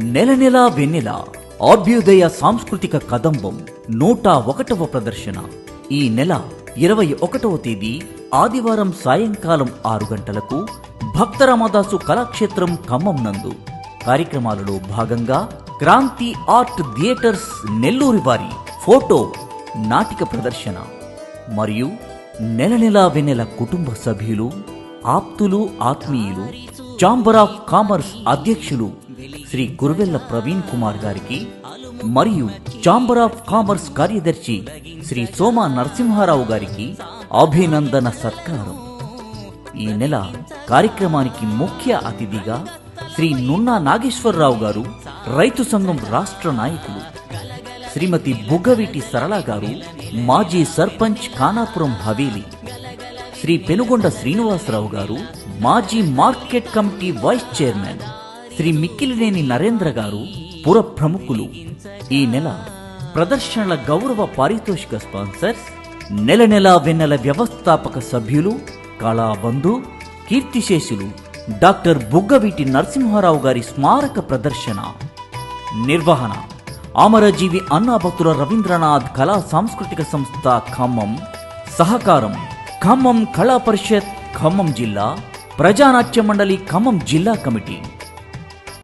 నెల నెలా వెన్నెల అభ్యుదయ సాంస్కృతిక కదంబం నూట ఒకటవ ప్రదర్శన. ఈ నెల ఇరవై ఒకటవ తేదీ ఆదివారం సాయంకాలం ఆరు గంటలకు భక్త రామదాసు కళాక్షేత్రం ఖమ్మం నందు. కార్యక్రమాలలో భాగంగా క్రాంతి ఆర్ట్ థియేటర్స్ నెల్లూరి వారి ఫోటో నాటిక ప్రదర్శన. మరియు నెల నెలా వెన్నెల కుటుంబ సభ్యులు ఆప్తులు ఆత్మీయులు ఛాంబర్ ఆఫ్ కామర్స్ అధ్యక్షులు శ్రీ గురువెల్ల ప్రవీణ్ కుమార్ గారికి మరియు చాంబర్ ఆఫ్ కామర్స్ కార్యదర్శి శ్రీ సోమా నరసింహారావు గారికి అభినందన సత్కారం. ఈ నెల కార్యక్రమానికి ముఖ్య అతిథిగా శ్రీ నున్నా నాగేశ్వరరావు గారు రైతు సంఘం రాష్ట్ర నాయకులు శ్రీమతి బుగ్గవీటి సరళ గారు మాజీ సర్పంచ్ ఖానాపురం హవేలి శ్రీ పెనుగొండ శ్రీనివాసరావు గారు మాజీ market committee vice chairman Shri Mikkilineni Narendra గారు పుర ప్రముఖులు ఈ నెల ప్రదర్శనల గౌరవ పారితోషిక స్పాన్సర్స్ నెల నెల వెన్నెల వ్యవస్థాపక సభ్యులు కళాబంధు కీర్తిశేషులు డాక్టర్ బుగ్గవీటి నరసింహారావు గారి స్మారక ప్రదర్శన నిర్వహణ అమరజీవి అన్నాభక్తుల రవీంద్రనాథ్ కళా సాంస్కృతిక సంస్థ ఖమ్మం సహకారం ఖమ్మం కళా పరిషత్ ఖమ్మం జిల్లా ప్రజానాట్య మండలి ఖమ్మం జిల్లా కమిటీ.